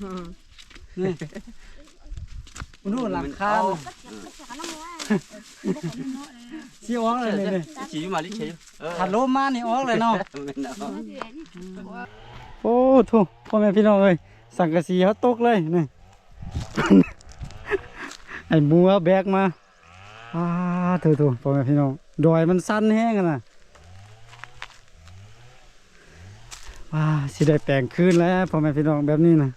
นี่มันนู่นหลังคาน่ะสิออกเลยนี่นี่ chỉ mà lý chỉ ờ ถ้าลมมานี่ออกเลยเนาะโอ้ทุพ่อแม่พี่น้องเอ้ยสังกะสีเขาตกเลยนี่ไอ้บัวแบกมาอ้าเถอะทุพ่อแม่พี่น้องดอยมันสั้นแห้งนะว้าสิได้แปลงคืนแล้วพ่อแม่พี่น้องแบบนี้นะ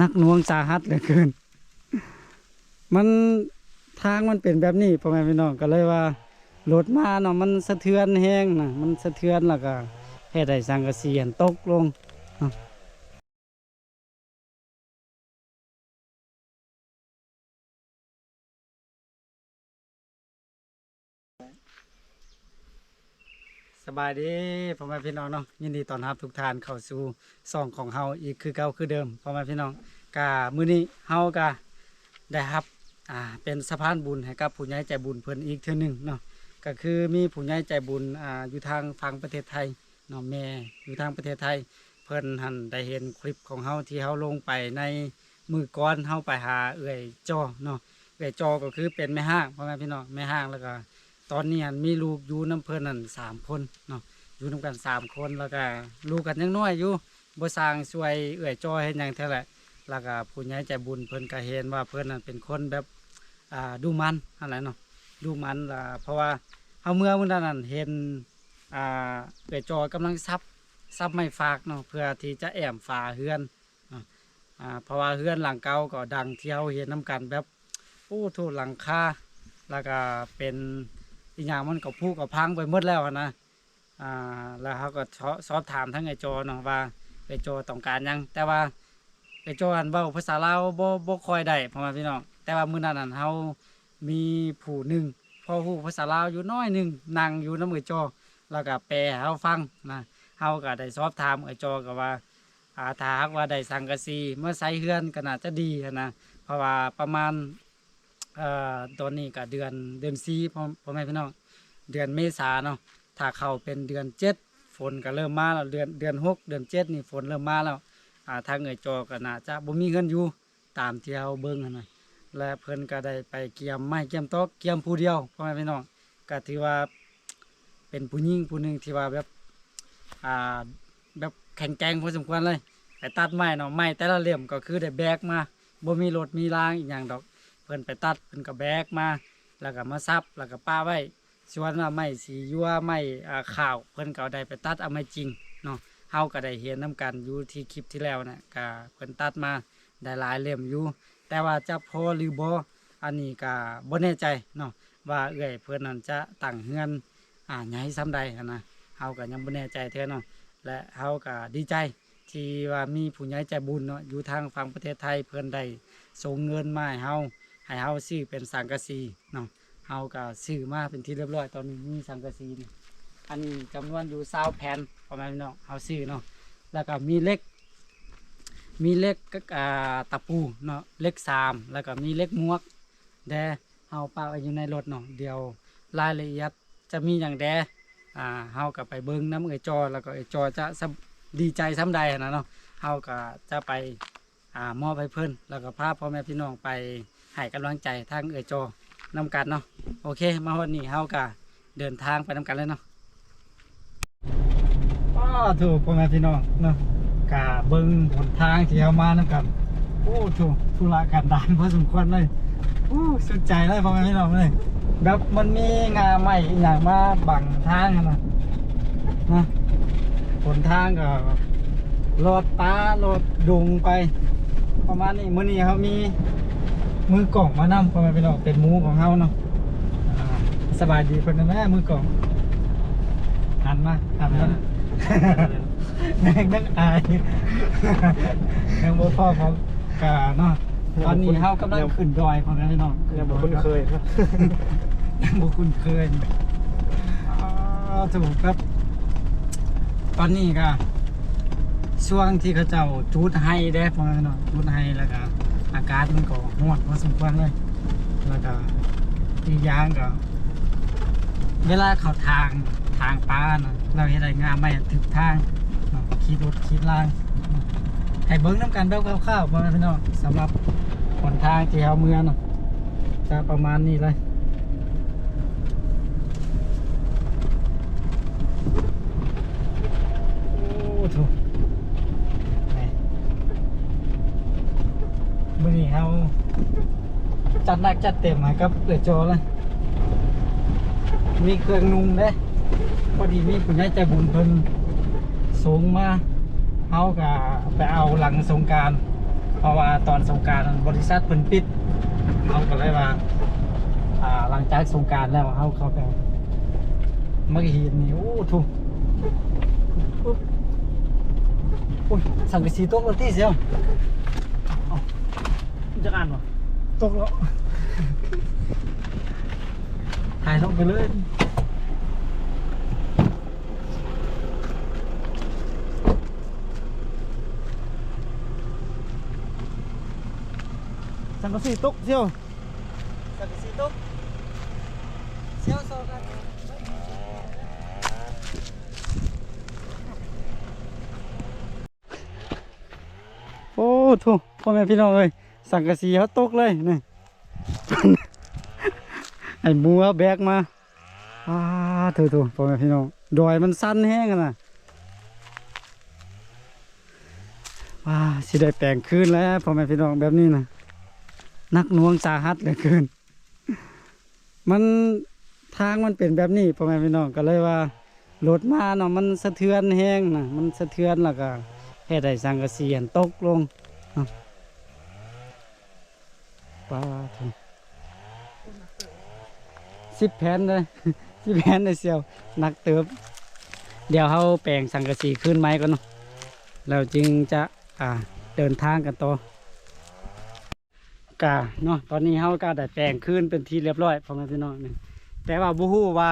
นักหน่วงสาหัสเหลือเกิน มันทางมันเป็นแบบนี้พ่อแม่พี่น้องก็เลยว่ารถมาเนาะมันสะเทือนแห้งนะมันสะเทือนแล้วก็เฮ็ดให้สังกะสีอันตกลงสบายดีพ่อแม่พี่น้องเนาะยินดีต้อนรับทุกท่านเข้าสู่ซ่องของเฮาอีกคือเก่าคือเดิมพ่อแม่พี่น้อง กะมื้อนี้เฮากะได้ครับอ่าเป็นสะพานบุญให้กับผู้ใหญ่ใจบุญเพิ่นอีกเทื่อหนึงเนาะก็คือมีผู้ใหญ่ใจบุญอ่าอยู่ทางฝั่งประเทศไทยเนาะแม่อยู่ทางประเทศไทย เพิ่นหันได้เห็นคลิปของเฮาที่เฮาลงไปในมือก้อนเฮาไปหาเอื่อยจอเนาะเอื่อยจอก็คือเป็นแม่ห้างพ่อแม่พี่น้องแม่ห้างแล้วก็ ตอนนี้หันมีลูกอยู่น้ำเพิ่นนั่นสามคนเนาะอยู่นํกันสามคนแล้วก็ลูกกันยังน้อยอยู่บ่สร้างช่วยเอื่อยจอเฮ็ดหยังเท่าไหร่ แล้วก็ผู้ใหญ่ใจบุญเพิ่นก็เห็นว่าเพิ่นนั่นเป็นคนแบบอ่าดูมันอะไรเนาะดูมันล่ะเพราะว่าเฮาเมื่อมื้อนั้นนั่นเห็นอ่าเกิดจอกำลังซับซับไม่ฝากเนาะเพื่อที่จะแอมฝาเฮือนเนาะอ่าเพราะว่าเฮือนหลังเก่าก็ดังเที่เราเห็นน้กันแบบโอ้ทุหลังคาแล้วก็เป็นอีกอย่างมันก็พูก็พังไปหมดแล้วนะอ่าแล้วเขาก็สอสอบถามทั้งไอโจเนาะว่าไอโจต้องการยังแต่ว่า ไอโจอันเว้าภาษาลาวบ่บ่ค่อยได้พ่อแม่พี่น้องแต่ว่ามื้อนั้นอันเฮามีผู้หนึ่งพอฮู้ภาษาลาวอยู่น้อยหนึ่งนั่งอยู่น้ำไอโจแล้วก็แปลให้เฮาฟังนะเฮาก็ได้สอบถามไอ้จอก็ว่าอาถาหากว่าได้สังกะสีเมื่อใส่เฮือนก็น่าจะดีนะเพราะว่าประมาณเอ่อตอนนี้ก็เดือนเดือน4พ่อพ่อแม่พี่น้องเดือนเมษาเนาะถ้าเข้าเป็นเดือน7ฝนก็เริ่มมาแล้วเดือนเดือน6เดือน7นี่ฝนเริ่มมาแล้ว ทางเอ่ยจอก็น่าจะบ่มีเงินอยู่ตามที่เฮาเบิ่งหั้นนะและเพิ่นก็ได้ไปเกี่ยมไม้เกี่ยมตอกเกี่ยมผู้เดียวพ่อแม่พี่น้องก็ถือว่าเป็นผู้หญิงผู้หนึ่งที่ว่าแบบอ่าแบบแข็งแกร่งพอสมควรเลยไปตัดไม้เนาะไม้แต่ละเหลี่ยมก็คือได้แบกมาบ่มีรถมีรางอีกอย่างดอก เพิ่นไปตัดเพิ่นก็แบกมา แล้วก็มาซับแล้วก็ป้าไว้ส่วนว่าไม้สียัวไม้อ่าขาว เพิ่นก็เอาได้ไปตัดเอาไม้จริงเนาะ เฮาก็ได้เห็นนํกันอยู่ที่คลิปที่แล้วน่ะก็เพิ่นตัดมาได้หลายเล่มอยู่ แต่ว่าจะพอหรือบ่อันนี้ก็บ่แน่ใจเนาะว่าเอื้อยเพิ่นนั้นจะตั้งเฮือนอ่าใหญ่ซ้ำใดนนะเฮาก็ยังบ่แน่ใจเท่าเนาะและเฮาก็ดีใจที่ว่ามีผู้ใหญ่ใจบุญเนาะอยู่ทางฝั่งประเทศไทยเพิ่นได้ส่งเงินมาให้เฮาให้เฮาซื้อเป็นสังกะสีเนาะเฮาก็ซื้อมาเป็นที่เรียบร้อยตอนนี้มีสังกะสีนี่อันนี้จำนวนอยู่20แผ่น ประมาณเนาะเฮาซื้อเนาะแล้วก็มีเล็ก มีเล็กก็อ่าตะปูเนาะเล็กสามแล้วก็มีเล็กมวกแดเฮาปาไว้อยู่ในรถเนาะเดี๋ยวรายละเอียดจะมีอย่างแดอ่าเฮากับไปเบิ้งน้ำเอจอ แล้วก็เอจอจะดีใจซ้ำใดนะเนาะเฮาก็จะไปอ่ามอบให้เพิ่อนแล้วก็พาพ่อแม่พี่น้องไปให้กำลังใจทางเอจอนำกันเนาะโอเค มาวันนี้เฮาก็เดินทางไปนำกันเลยเนาะ ถูกพ่อแม่พี่น้องเนาะกะเบิ้งหนทางที่เฮามานำกันโอ้ถูกธุระกันดานพอสมควรเลยอู้สุดใจเลยพ่อแม่พี่น้องเลยแบบมันมีงาใหม่อย่างมาบังทางนะนะผลทางก็รถป้ารถดุงไป ประมาณนี้มื้อนี้เขามีมือกล่องมานำพ่อแม่พี่น้องเป็นหมูของเขาเนาะสบายดีเพิ่นนะแม่มือกล่องหันมาหันมา แม่งนักอายยังบ่พ่อของกาเนาะตอนนี้เฮากำลังขึ้นดอยพ่อแม่พี่น้องยังบอกคุ้นเคยครับยังบ่คุ้นเคยอ่าถูกครับ ตอนนี้ก็ช่วงที่เขาเจ้าจูดไฮเด้พ่อแม่พี่น้องจูดไฮแล้วก็อากาศมันก็ร้อนพอสมควรเลย แล้วก็อีกอย่างก็เวลาเขาทางทางป้านะเราเห็นอะไรงามไม่ถึกทางขี่รถขี่ล่างให้เบิ้งน้ำกันแบบคร่าวๆพ่อแม่พี่น้องสำหรับหนทางที่เอาเมืองจะประมาณนี้เลยโอ้โหม่มื่อนี้เราจัดหนักจัดเต็มให้กับเอือโจเลยมีเครื่องนุ่งเด้ พอดีมีคุณยายใจบุญเพิ่นสูงมาเฮาก็ไปเอาหลังสงกราร เพราะว่าตอนสงกรารบริษัทเพิ่นปิดเฮาก็เลยว่าอ่า หลังจากสงกรารแล้วเฮาเข้าไปเอามาเห็นนี่โอ้ทุกโอ้ยสังกะสีตกแล้วที่เสียวเอาจะอ่านบ่ตกแล้วถ่ายลงไปเลย สังกะสีตกเชียวสังกะสีตกเชียวโซกันโอ้ทุกพ่อแม่พี่น้องเอ้ยสังกะสีเขาตกเลยนี่ไอ้หมัวแบกมาอ้าเถอะๆพ่อแม่พี่น้องดอยมันสั้นแห้งอะนะว้าสิได้แปลงคืนแล้วพ่อแม่พี่น้องแบบนี้นะ นักน่วงสาหัสเหลือเกิน มันทางมันเป็นแบบนี้พ่อแม่พี่น้องก็เลยว่ารถมาเนาะมันสะเทือนแห้งนะมันสะเทือนแล้วก็เฮ็ดให้สังกะสีอันตกลงป้าเถอะสิบแผ่นเลยสิบแผ่นเลยเสียวนักเติบ เดี๋ยวเขาแปลงสังกะสีขึ้นไม้ก่อนเนาะแล้วจึงจะอ่าเดินทางกันต่อ กาเนาะตอนนี้เขาก็ได้แปลงขึ้นเป็นที่เรียบร้อยพ่อแม่พี่น้องนี่แต่ว่าบูฮู้ว่า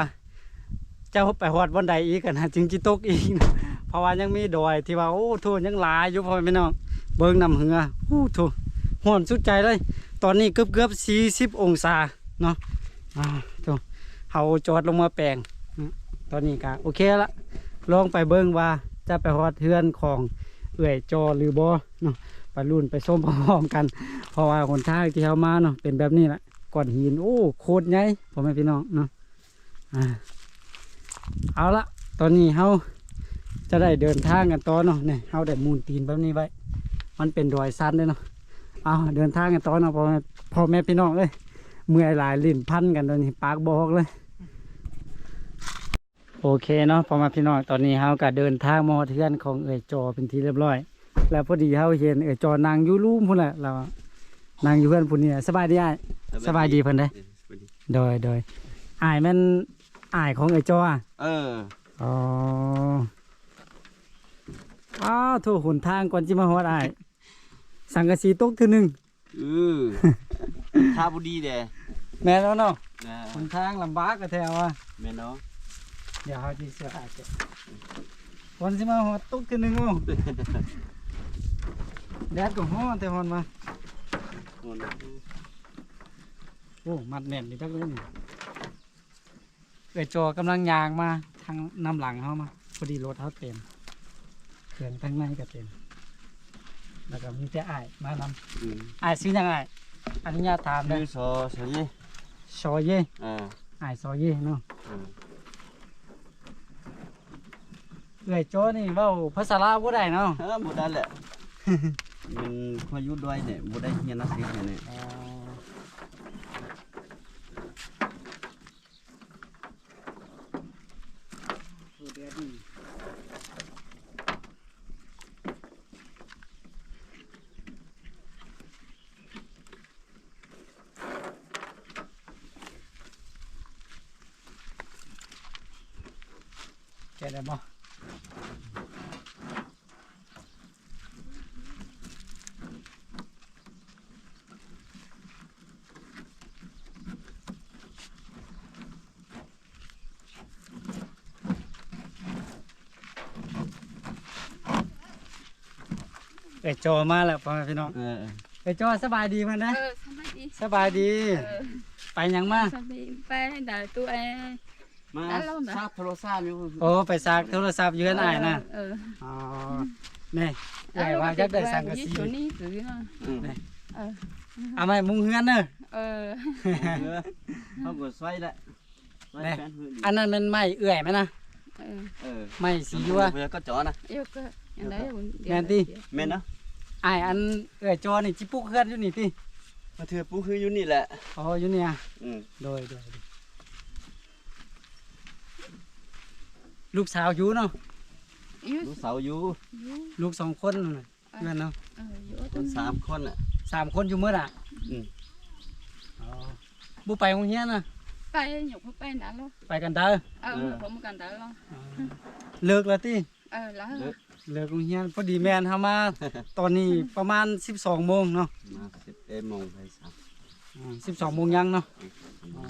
เจ้าไปหอดวันใดอีกกันนะจึงจิตกอีกนะเพราะว่ายังมีดอยที่ว่าโอ้โทยังหลายอยู่พ่อแม่พี่น้องเบิ้งนำเหือโอ้โทห่อนสุดใจเลย ตอนนี้เกือบเกือบสี่สิบองศาเนาะอ่าโถ่เขาจอดลงมาแปลงตอนนี้ก็โอเคละลองไปเบิ้งว่าจะไปฮอดเทือนของเอื่อยจอหรือบ่เนาะ ไปรุ่นไปส้มพร้อมกัน เพราะว่าหนทางที่เขามาเนาะเป็นแบบนี้แหละก้อนหินโอ้โคตรใหญ่พ่อแม่พี่น้องเนาะเอาละตอนนี้เขาจะได้เดินทางกันต่อเนาะเนี่ยเขาได้มูนตีนแบบนี้ไว้มันเป็นรอยสั้นเลยเนาะเอาเดินทางกันต่อเนาะพ่อแม่พ่อแม่พี่น้องเลยเมื่อยหลายลิ้นพันกันตอนนี้ปากบอกเลย โอเคเนาะพอมาพี่น้องตอนนี้เฮาก็เดินทางมอเทือนของเอ่ยจอเป็นที่เรียบร้อย แล้วพอดีเฮาเห็นเอ่ยจอนางอยู่รูมพุ่นแหละเรานางอยู่เพื่อนพุ่นนี่แหละสบายดีอ้ายสบายดีเพิ่นเด้โดยโดยอ้ายแม่นอ้ายของเอ่ยจออะเอออ๋ออ้าวโทษหนทางก่อนจิมาฮอดอ้ายสังกะสีตกทีหนึงเออท่าบุดีเด้แม่นแล้วเนาะนะหนทางลำบากกะแท้ว่าแม่นเนาะเดี๋ยวเขาจะเสืออาจจะวันสิมาหอดตุกทีหนึงโอ้ แดดก็ฮ้อนแต่ฮอนมาโอ้โหโอ้มัดแน่นดีจังเลยนี่เอยจอกำลังยางมาทางนำหลังเขามาพอดีรถเขาเต็มเครื่องทั้งในก็เต็มแล้วก็มีแต่อ้ายมานอืมำอ้ายซื้อยังไงอนุญาตถามเลนี่ยซอซอยี่ซอเย่เอออ้ายซอเย่เนาะเออเอยโจนี่เว้าภาษาลาวบ่ได้เนาะเออบ่ได้แหละ มันพายุด้วยเนี่ยบ่ได้เฮียนหนังสือเนี่ย อ๋อสูตรเดือดนี่ แกะได้บ่ เอยจอมาแล้วพ่อแม่พี่น้องเออเอยจอสบายดีมันนะ เออสบายดีสบายดี เออไปหยังมาสบายดีไปด่าตัวเอง มาแล้วเราน่ะทราบโทรศัพท์อยู่โอ้ไปซักโทรศัพท์อยืนอ้ายนะเอออ๋อนี่เอ้ยว่าอยากได้สังกะสีตัวนี้ถือเนาะอืมเออเอามาให้มุงเฮือนเด้อเออเออเขาก็ซอยละซอยแน่แฟนเฮือนอันนั้นมันไม้เอื้อยไหมนะเออเออไม้สียัวเพื่อก็จ่อนะเดี๋ยวก็ อย่างไรผมแม่นติ แม่นนะอ้ายอันเอื้อยจอนี่จิปลุกเฮือนอยู่นี่ติมาเถื่อปูคืออยู่นี่แหละ อ๋ออยู่เนี่ยอืมโดยโดยลูกสาวอยู่เนาะอยู่ลูกสาวอยู่อยู่ลูกสองคนนั่นน่ะเพื่อนเนาะเอออยู่คตรงนสามคนอะ สามคนอยู่เมื่ออะอืม อ๋อบุไปโรงเรียนนะไปหยกเขาไปนั่นแล้วไปกันเด้อเออ ผมกันแต่แล้วอ๋อเลิกแล้วติเออแล้วเลิก เลิกโรงเรียนพอดีแม่นเฮามา ตอนนี้ประมาณ 12โมงเนาะมาสิบเอ็ดโมงไปสามอ่า12โมงยังเนาะอ๋อ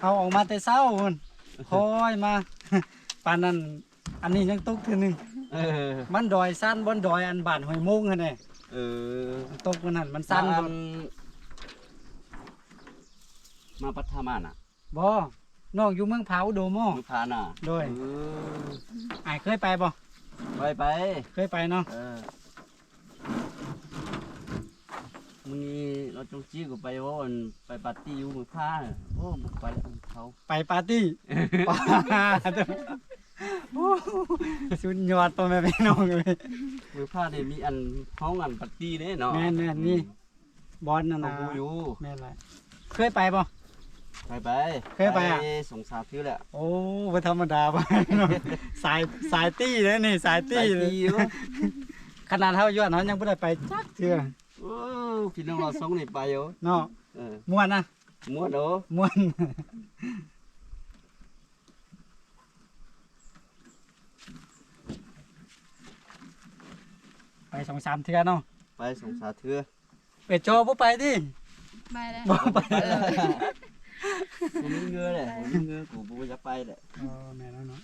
เอาออกมาแต่เช้าพุ่นคอยมา ปานนั้นอันนี้ยังตกเทื่อหนึงเออมันดอยสั้นบนดอยอันบ้านห้วยโมงหั่นแหละเออมันตกมันนั่นมันสั้นมาบ่อัมาปัทมาน่ะบ่ น้องอยู่เมืองเผาโดโมมือพาน่ะโดยเอออ้ายเคยไปบ่ไปไปเคยไปเนาะเออมึงนี่เราจงจี้กูไปว่าวันไปปาร์ตี้อยู่มือผ้าน่ะโอ้บุกไปแล้วเขาไปปาร์ตี้ปาเด้อโอ้สุดยอดพ่อแม่พี่น้องเลยมือผ้าเนี่ยมีอันห้องอันปาร์ตี้เนี่ยเนาะแม่นแม่นนี่ บอลน่ะเขานะบูอยู่แม่นแหละเคยไปบ่ ไปไปเคยไปอะสงสารทื่อแหละโอ้บ่ธรรมดาไปเนาะสายสายตี้เลยนี่สายไปตี้เลยตีอยู่ขนาดเฮาย้อนเฮายังบ่ได้ไปจักเทื่อโอ้พี่น้องเราสองนี่ไปอยู่เนาะเออม่วนนะม้วนโอ้ม่วน ไปสองสามเทื่อเนาะไปสงสารทื่อเป็ดโจบ่ไปดิ ไปแล้ว บ่ไป เออ กูมีเงือเลยกูมีเงือกูบ่จะไปแหละอ๋อแม่แล้วเนาะ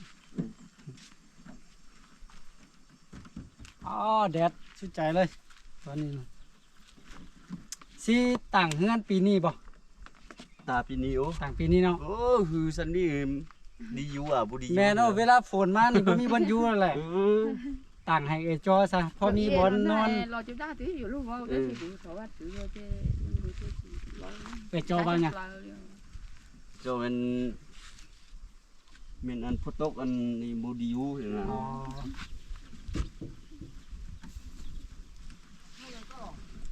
อ๋อแดดชุดใจเลย ตอนนี้เนาะสิต่างเฮือนปีนี้บ่ตาปีนี้โอ้ต่างปีนี้เนาะโอ้คือสันนี่ดีอยู่อะบ่ดีอยู่แม่เนาะเวลาฝนมานี่บ่มีบอลอยู่แล้วแหละเออต่างให้เอจอซะพอมีบอลนอนเราจะได้ถืออยู่ลูกว่าก็ถืออยู่เพราะว่าถือว่าจะดูที่เราเอจอบาง เนี่ยเจ้าเป็นเป็นอันพอตกอันนี่บ่ดีอยู่เห็นน่ะอ๋อ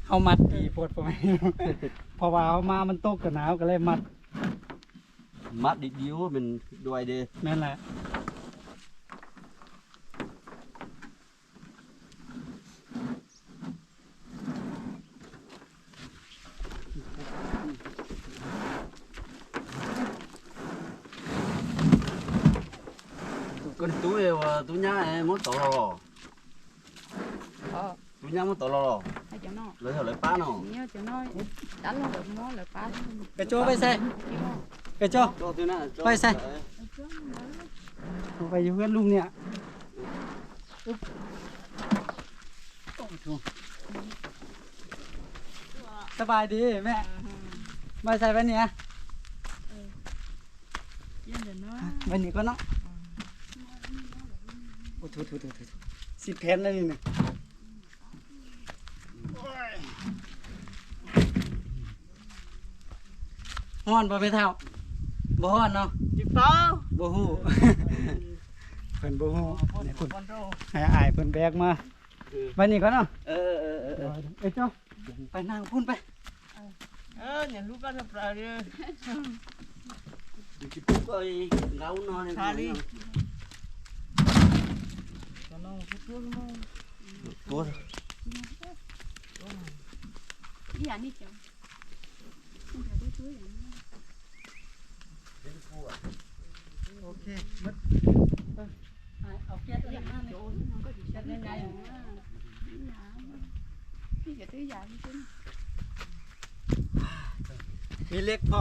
เฮามัดดีโพดบ่แม่นเพราะว่าเอามามันตกกับหนาวก็เลยมัด มัดดีอยู่เป็นด้วยเด้แม่นแหละ con túi ờ, túi nhá em muốn tổ lò เออ túi nhá muốn tổ lò ให้เจ้าน้อย lấy thở lấy pa nó เนี่ยเจ้าน้อยดันลงแบบมอ เลยป้าเอจอไปใส่เอจอ cho túi nào cho Quay xe. Đấy. เอาไปอยู่เพื่อนลุงเนี่ยอุ๊บโอ้โหสบายดีแม่มาใส่ไปเนี่ยเย็นเดี๋ยวน้อยไปนี่ก็เนาะโอ้โถโถโถโถสิเพนเลยนี่เนี่ยฮ้อนบ่ไปเท่าบ่ฮ้อนเนาะ chị phao บ่ฮู้เพิ่นบ่ฮู้เนี่ยเพิ่นให้อายเพิ่นแบกมาไปนี่ก็เนาะ ờ ờ ờ เดี๋ยวเอ้ยเจ้าไปนั่งพุ่นไป Ờ, nhà lúc ăn hợp ra đi. chị phúc ơi gấu nó này Tha đi. Cua. อีหยังนี่เจ้าโอเคมัดเอาแก๊สอย่างนั้นโอ้ยมันก็อยู่ชั้นใหญ่ๆนะพี่จะตื้อยาพี่มีเล็กพร้อ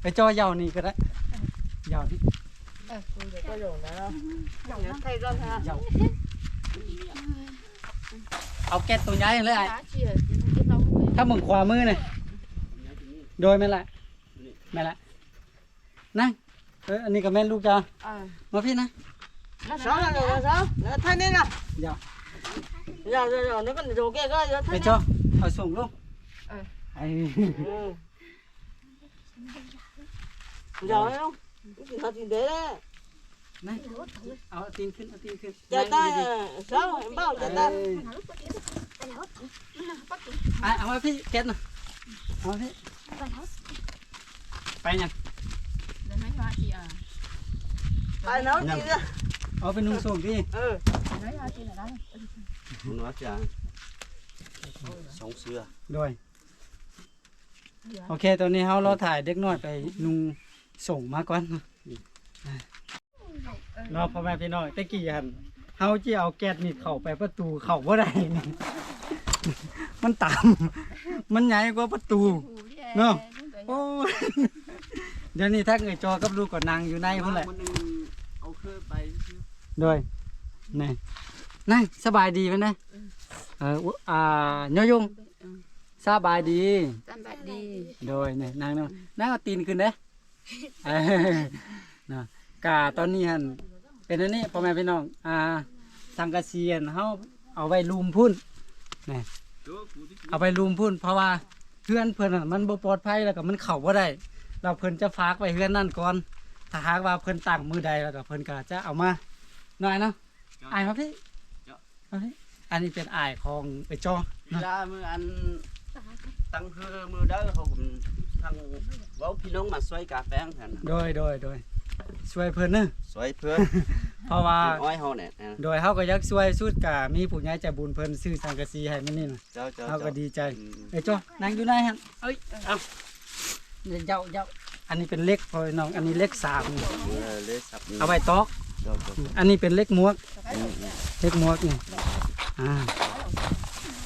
ไปจอยาวนี่ก็ได้ยาวนี่ có thay rơm ha. Dầu. Ok, tôi nhái lên lại. Thăm bằng khóa mưa này. Rồi mẹ lại. Mẹ lại. Năng. Ờ, anh cầm men lúc cho. Mà phi nè. Nó sao nó nó? Nó thay nên à. Dạ. Dạ dạ nó còn dầu kia cơ, nó thay. Xuống luôn. Ờ. Không? กินาวกินเด้อนั่เอาตีนขึ้นเอาตีนขึ้นอย่าตาเศร้าเห็นเปล่าอย่าตาเอามาพี่เก๊สหน่อยเอาพี่ไปยังไปน้องจีเอาไปนุ่งส่งดิเออนุ่งน้อจ้าสองเสื้อด้วยโอเคตอนนี้เขาเราถ่ายเด็กน้อยไปนุ่ง ส่งมาก่อนเนาะพ่อแม่พี่น้องตะกี้หันเฮาจะเอาแก๊สนี่เข้าไปประตูเข้าบ่ได้นี่มันต่ำมันใหญ่กว่าประตู Nó. โอ้ยเดี๋ยวนี้ถ้าเงยจอกับลูกก็นั่งอยู่ในพุ่นแหละมันเอาเคยไปซื้อด้วยนี่นั่งสบายดีไหมนะเอออุอ่ายอยงสบายดี Tam bạc đi. โดยนี่นั่งนั่งนั่งเอาตีนขึ้นเด้ เออนะกาตอนนี้หันเป็นอันนี้พ่อแม่พี่น้องอ่าสังกะสีอันเฮาเอาไว้ลุมพุ่นนี่ตัวกูที่เอาไปลุมพุ่น เพราะว่าเพื่อนเพิ่นน่ะมันบ่ปลอดภัยแล้วก็มันเข้าบ่ได้ เราเพิ่นจะฝากไว้เพื่อนนั่นก่อนถ้าหากว่าเพิ่นตั้งมือใดแล้วก็เพิ่นก็จะเอามาหน่อยเนาะอายมาพี่มาพี่อันนี้เป็นอายของไอ้จอเวลามืออันตั้งคือมือได้เขาผม ทางเว้าพี่น้องมาซอยกาแฟงกันโดยโดยโดยช่วยเพิ่นเนอะซอยเพื่อนเพราะว่า อ้อยเฮาเนี่ยนะโดยเฮาก็อยากช่วยสุดกะมีผู้ใหญ่ใจบุญเพิ่นซื้อสังกะสีให้มันนี่น่ะเจ้าเจ้าเฮาก็เจ้าดีใจอืมไอ้จอนั่งอยู่ไหนหั่นเอ้ยเอาเดี๋ยวเจ้าเจ้าอันนี้เป็นเล็กพอน้องอันนี้เล็กสามเออเลยสับเอาไว้ตอก เจ้าเจ้าอันนี้เป็นเล็กมวก อืมอืมเล็กมวกนี่อ่า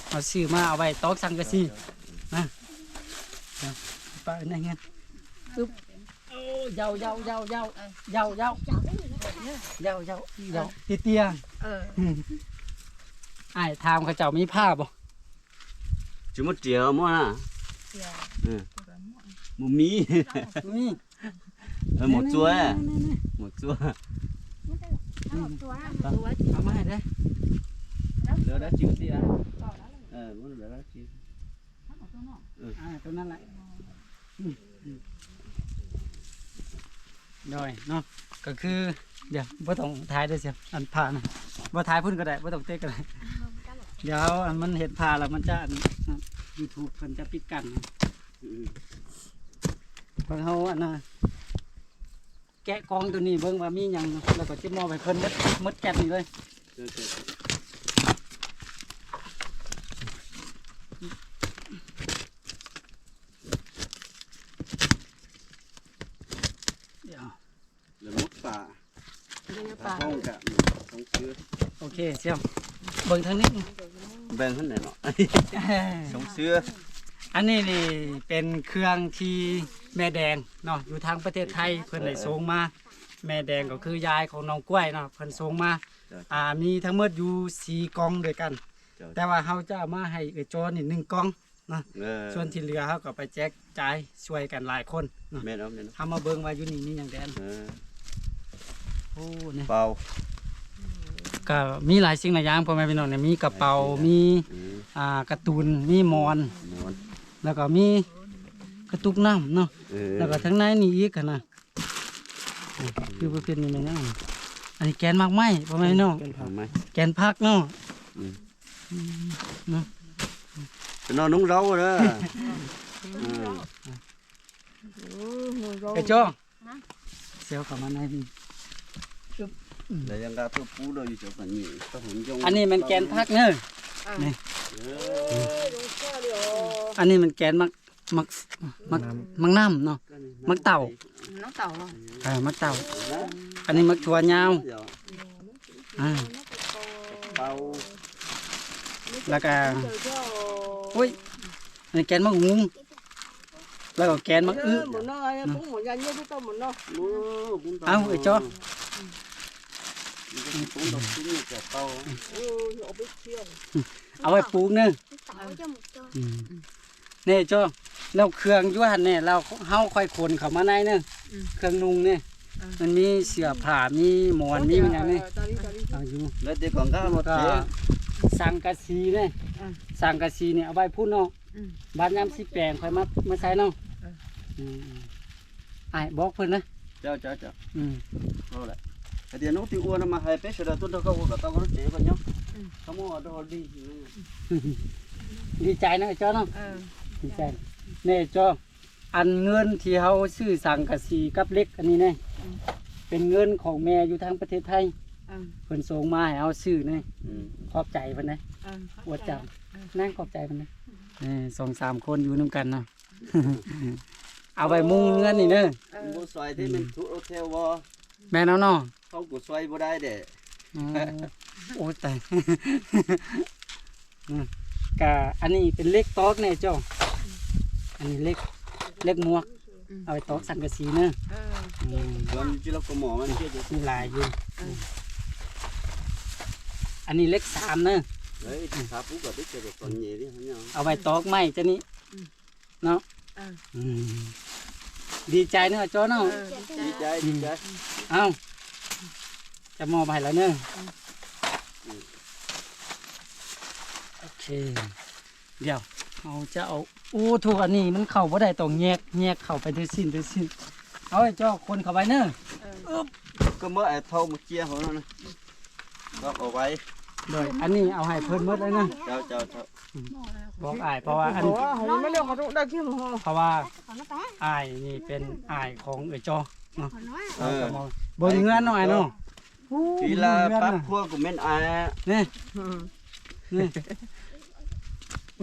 เอาซื้อมาเอาไว้ตอกสังกะสีนะ เอาไปในเงี้ยอึ๊บโอ้ยาวยาวยาวยาวยาวยาวยาวยาวยาวยาวเตี้ย Ờ. ๆไอ้ายถามเโดยเนาะก็คือเดี๋ยวบ่ต้องถ่ายเด้เสียอันผ่านบ่ถ่ายพุ่นก็ได้บ่ต้องเตะก็ได้เดี๋ยวอันมันเห็นผ่าแล้วมันจะอันยูทูบเพิ่นจะปิดกันนะอืมเพิ่นเฮาอันน่ะแกะกองตัวนี้เบิ่งว่ามีหยังแล้วก็สิมอบให้เพิ่นมดหมดแก๊สนี่เลย เจ้าเจ้า เดี๋ยว เหลือหมดป่า Đây ถ้า là ห้อง bà. กะต้องซื้อโอเคเสียมเบิ่งทางนี้ แบ่งเท่าไหร่เนาะต้องซื้ออันนี้นี่เป็นเครื่องที่แม่แดงเนาะอยู่ทางประเทศไทยเพิ่นได้ส่งมา แม่แดงก็คือยายของน้องกล้วยเนาะเพิ่นส่งมาอ่ามีทั้งหมดอยู่สี่กล่องด้วยกันเจ้าแต่ว่าเฮาจะเอามาให้เออจอนี่หนึ่งกล่องเออส่วนที่เหลือเฮาก็ไปแจกจ่ายช่วยกันหลายคนเนาะแม่นเอาแม่นเอาเฮามาเบิ่งว่าอยู่นี่มีหยังแดนเออ โอ้เนี่ยเป่าก็มีหลายสิ่งหลายอย่างพ่อแม่พี่น้องเนี่ยมีกระเป๋ามีอืมอ่าการ์ตูนมีหมอน หมอนแล้วก็มีกระตุกน้ำเนาะเออแล้วก็ทั้งในนี่อีกอะนะโอ้คือประเภทนี้แม่นยังอันนี้แกนมากไหมพ่อแม่พี่น้องทำไหมแกนพักเนาะจะนอนนุ่งเราเด้อเออไอ้โจ้เซลเข้ามาในนี่ แล้วยังกาตัวปูเราอยู่เจ้ากันนี่ต้องหุ่นยงอันนี้มันแกนพักเนอะเอออันนี้มันแกนมักมักมักมักน้ำเนาะมักเต่า Nó tàu à? เออมักเต่า อันนี้มักถั่วยาวเดี๋ยวอ่าเป่าแล้วก็อุ้ยอันนี้แกนมักหุงแล้วก็แกนมักอื้อ một nơi cũng một nhà như chúng tôi một nơi โอ้บุญตเอาไอ้จ้อ ปุ้งดอกชิ้นนี่แกเป่า ừ nhỏ biết chiều เอาไว้ปลูกเนอะอืมนี่โจ้แล้วเครื่องอยวหันเนี่ยเราเฮาค่อยขนเข้ามาในเนอะเครื่องนุงเนี่ยมันมีเสื้อผ้ามีหมอนมีมันหยังนี่ตอนนี้ตอนนี้เอาอยู่แล้วเด็กของข้าหมดก็เจ๊สังกะสีเนี่ยอ่าสังกะสีเนี่ยเอาไว้พุ่นเนาะอืมบ้านยามสิแปลงค่อยมามาใช้เนาะเอออืมอ้ายบอกเพิ่นนะเจ้าเจ้าเจ้าอืมเอาละ เดี๋ยวน้องตีอ้วนมาให้เป็ดเดี๋ยวต้นตะก้ากับตะก้าเจ๊กันเนาะขโมยดอดีดีใจนะไอ้เจ้าเนาะเออดีใจแน่เจ้าอันเงินที่เฮาซื้อสังกะสีกับเหล็กอันนี้เนี่ยเป็นเงินของแม่อยู่ทางประเทศไทยเออเพิ่นส่งมาให้เฮาซื้อเนี่ยอืมขอบใจเพิ่นนะเอออวดจังนั่งขอบใจเพิ่นนะนี่สองสามคนอยู่นํกันเนาะเอาไว้มุงเงินนี่เด้อบุษอยที่มันทุโอเทลวอ แม่นเอาเนาะเขาบุษอยบ่ได้เด้อ๋อโอ้ตายอืมกะอันนี้เป็นเล็กตอกแน่เจ้า อันนี้เล็กเล็กหมวก เอาไปตอกสังกะสีเนอะเอออืมตอนที่เราก็หมอมันเจ๊มีลายอยู่อันนี้เล็กสามเนอะเฮ้ยถ้าปุ๊บก็ได้เจอตอนเย็นนี่ฮะเนี่ยเอาไปตอกไม้เจ้านี้เนาะเอออืม ดีใจเนอะจ้าเนาะเออดีใจดีใจเอาจะมอบให้แล้วเนอะโอเค เดี๋ยวเราจะเอาโอ้ถูกอันนี้มันเข้าบ่ได้ต้องแยกแยกเข้าไปด้วยสิ้นด้วยสิ้นเอาไอ้เจ้าคนเข้าไปเนอะก็เมื่อไอ้เท่ามาเจียเขานะก็เอาไว้ โดยอันนี้เอาให้เพิ่นหมดเลยเนอะเจ้าเจ้าเจ้าบอกอ้ายเพราะว่าอันโอ้โหไม่เรียกเขาต้องได้ขี้หมูเพราะว่าอ้ายนี่เป็นอ้ายของเอ้ยเจ้าเนาะเออก็มองเบิ่งเงินหน่อยเนาะทีละเงินปั๊บน่ะพวกก็เม่นอายนี่นี่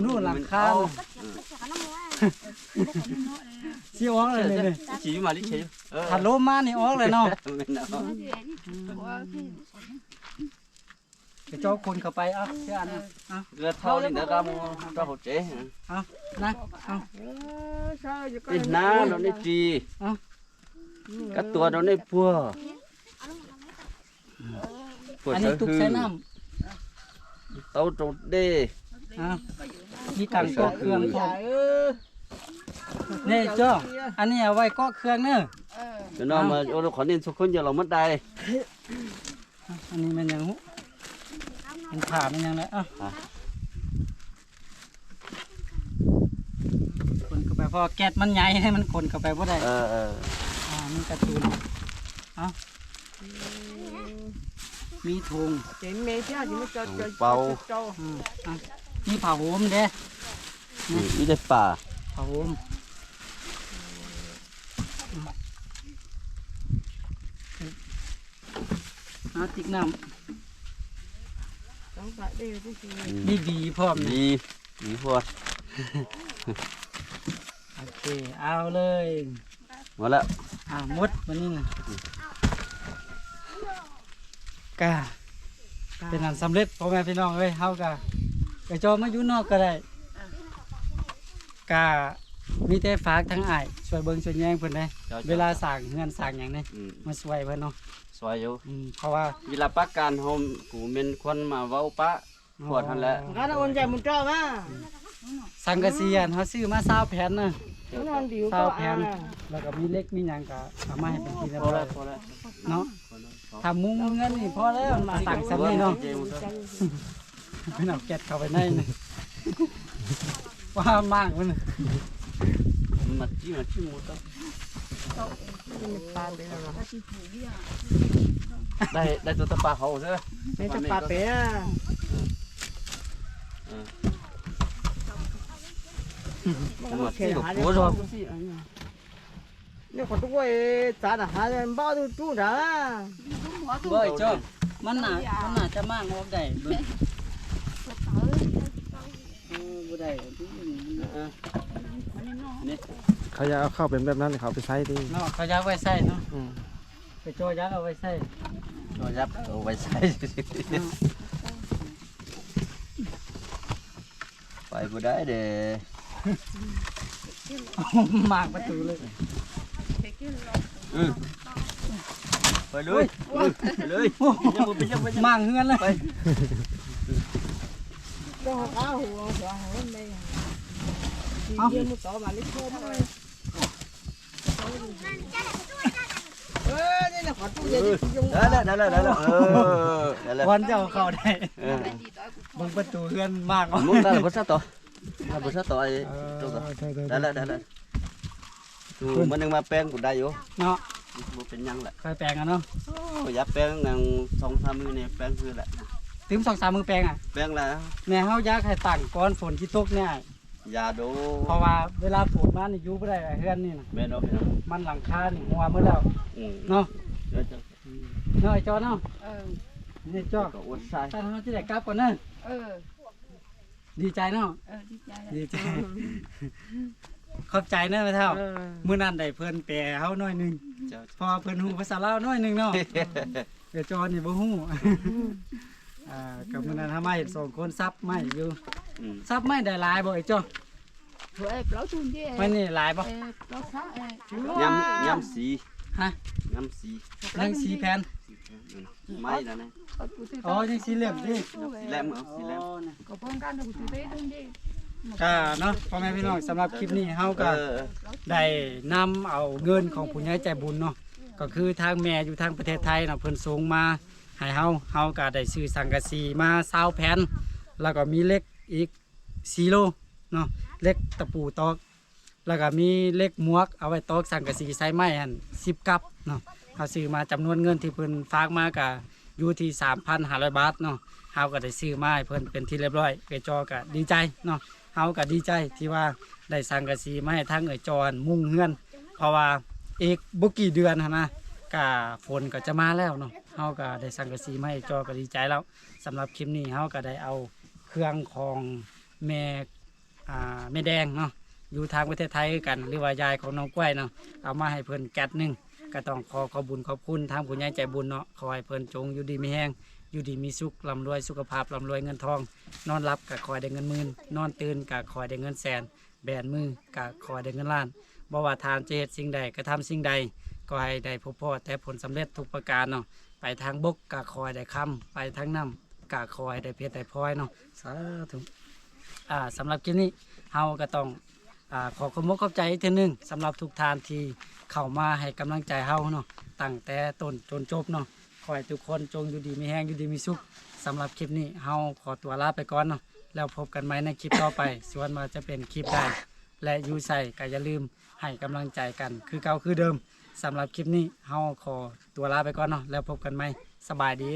นู่นหลังคาน่ะสิออกเลยนี่นี่ chỉ mà đi chơi ờ ถ้าลมมานี่ออกเลยเนาะ mình nào เดี๋ยวเจ้าคนเข้าไปเอะเชื่ออันนะเอา ra thao đi đã ra mua ra hỗ trợ เอานะเอาเออใช่จะก็ cái ná nó đi trì cái tua nó đi pua อันนี้ตุกใส่น้ tao trộn đi ำเอามีกังก็เครื่องพร้อมเออนี่เจ้าอันนี้เอาไว้ก็เครื่องเนอะ cho nó mà ô nó khỏi nên số con giờ là mất đây อันนี้มันยังหุ มันผ่ามันยังแล้วอะอะ คนเข้าไปเพราะแก๊สมันใหญ่ให้มันคนเข้าไปบ่ได้ ờ ờ อ่ามีกระตูนเอามีถุง chị mẹ chứ chị mới cho cho Bầu. cho อืมอะมีผ้าห่มเด้ đi đây bà ผ้าห่มเอาติ๊กน้ chẳng phải đi chứ chị ำมีบีพร้อมนะ đi đi pua โอเคเอาเลย mà lạ อ่าหมดวันนี้นะกาเป็นอันสำเร็จพ่อแม่พี่น้องเอ้ยเฮากะกระจอมาอยู่นอกก็ได้กา มีแต่ฝากทั้งอ้ายช่วยเบิ่งช่วยแย่งเพิ่นได้ Cho, cho. เวลาสั่งเงินสั่งอย่างนี้ ừ. มาช่วยเพิ่นเนาะ xoay vô อืมเพราะว่า vì là bác can hôm của mình quân mà vào bá Quật hắn lẹ. cái nó ôn chạy một trâu mà สังกะสีอันเฮาซื้อมา20แผ่นน่ะ nó ăn điều Sao có phèn? à แล้วก็มีเล็กมีหยังก็เอามาให้เป็นทีเรียบพอร้อแล้ยวพอแล้วเนาะพอแล้วถ้ามุงเงินนี่พอแล้วสั่งซ้ํนี่เนาะเพิ่นเอาแก๊สเข้าไปในนี่ ว่ามากมัน 맞지 맞지 못하. đây đây tôi tập ba hậu chứ. Đây tập ba bé. Ừ. Ừ. mà chỉ một cú rồi nếu còn tôi trả là hai bao tôi chú đã? Bởi cho mắt nà mắt nà cha mang hôm đây? Ừ, Bữa đây. าจะมากออกได้เบิ่งเออบ่ได้ที่นี่เขาอยากเอาเข้าเป็นแบบนั้นเขาไปใช้ดิเนาะเขาอยากไว้ใส่เนาะอืมไปโจยักเอาไว้ใส่ cho giáp ở vai sai phải vừa đấy để มากประตูเลย ừ phải lưới lưới phải lưới bây giờ bây giờ bây giờ มากเฮือนเลย cho họ cá hù họ sợ họ lên đây thì Không. riêng một tổ về đi dùng ได้แล้วได้แล้วได้แล้วเออได้แล้ววันจะเอาเข้าได้เออเบิ่งประตูเฮือนมากเนาะ muốn ra là bớt sát tổ ra bớt sát tổ ấy เออ đâu rồi ได้ได้แล้วได้แล้วดูมันยังมาแป้งกูได้อยู่เนาะมันเป็นยังแหละคอยแปลงกันเนาะอ้ยาแป้งนางสองสามมือเนี่ยแป้งคือแหละถึงสองสามมือแปลงอะแป้งแล้วแม่เฮาอยากให้ตั้งก่อนฝนที่ตกเนี่ย ยาดูเพราะว่าเวลาฝนมานี่อยู่บ่ได้เฮือนนี่น่ะแม่น้องพี่น้องมันหลังคานี่หัวหมดแล้วอืมเนาะเดี๋ยวจะเนาะไอ้จอเนาะเออ นี่จอก็อวดใส่ตาเฮาสิได้กลับก่อนเด้อเออ ดีใจเนาะเออดีใจดีใจขอบใจเด้อแม่เฒ่ามื้อนั้นได้เพิ่นแปลเฮาหน่อยหนึงเจ้า เพอเพิ่นฮู้ภาษาลาวหน่อยหนึงเนาะ เดี๋ยวจอนี่บ่ฮู้ อ่ากับมื้อนั้นทำไมสองคนซับไม่อยู่อืมซับไม่ได้หลายบ่ไอ้จ้อ rồi em lão chun đi ไม่นี่หลายบ่ em lão phá em ยำยำสีฮะยำสียังสีแผ่นไม่แล้วนะอ๋อยังสีเหลี่ยมดิ สีแหลมเอาสีแหลม có con can được từ đấy luôn đi ก็เนาะพ่อแม่พี่น้องสำหรับคลิปนี้เฮาก็ เออ ได้นำเอาเงินของผู้ใหญ่ใจบุญเนาะก็คือทางแม่อยู่ทางประเทศไทยเนาะเพิ่นส่งมา ให้เฮาเฮาก็ได้ซื้อสังกะสีมา20แผ่นแล้วก็มีเล็กอีก4โลเนาะเล็กตะปูตอก แล้วก็มีเล็กมวกเอาไว้ตอกสังกะสีใส่ไม้หั่น10กับเนาะเฮาซื้อมาจำนวนเงินที่เพิ่นฝากมาก็อยู่ที่3,500บาทเนาะเฮาก็ได้ซื้อมาให้เพิ่นเป็นที่เรียบร้อยเอจอก็ดีใจเนาะเฮาก็ดีใจที่ว่าได้สังกะสีมาให้ทางเอจอนมุ่งเฮือน เพราะว่าอีกบ่กี่เดือนนะ ก็ฝนก็จะมาแล้วเนาะเฮาก็ได้สังกะสีมาให้จอก็ดีใจแล้วสำหรับคลิปนี้เฮาก็ได้เอาเครื่องของแม่อ่าแม่แดงเนาะอยู่ทางประเทศไทยกันหรือว่ายายของน้องกล้วยเนาะเอามาให้เพิ่นแกะหนึ่งก็ต้องขอขอบุญขอบคุณทางผู้ใหญ่ใจบุญเนาะขอให้เพิ่นจงอยู่ดีมีแห้งอยู่ดีมีสุขร่ำรวยสุขภาพร่ำรวยเงินทอง นอนรับก็ขอให้ได้เงินหมื่นนอนตื่นก็ขอให้ได้เงินแสน แบนมือก็ขอให้ได้เงินล้านบ่ว่าทานจะเฮ็ดสิ่งใดก็ทำสิ่งใด ก็ให้ได้พบพอแต่ผลสำเร็จทุกประการเนาะไปทางบกก็ขอให้ได้คำไปทางน้ำก็ขอให้ได้เพชรได้พลอยเนาะสาธุอ่าสำหรับคลิปนี้เฮาก็ต้องอ่าขอขอบคุณขอบใจอีกทีนึงสำหรับทุกทานที่เข้ามาให้กำลังใจเฮาเนาะตั้งแต่ต้นจนจบเนาะขอให้ทุกคนจงอยู่ดีมีแห้งอยู่ดีมีสุขสำหรับคลิปนี้เฮาขอตัวลาไปก่อนเนาะแล้วพบกันใหม่ในคลิปต่อไป ส่วนมาจะเป็นคลิปใดและอยู่ใส่ก็อย่าลืมให้กำลังใจกัน คือเก่าคือเดิม สำหรับคลิปนี้เฮาขอตัวลาไปก่อนเนาะแล้วพบกันใหม่สบายดี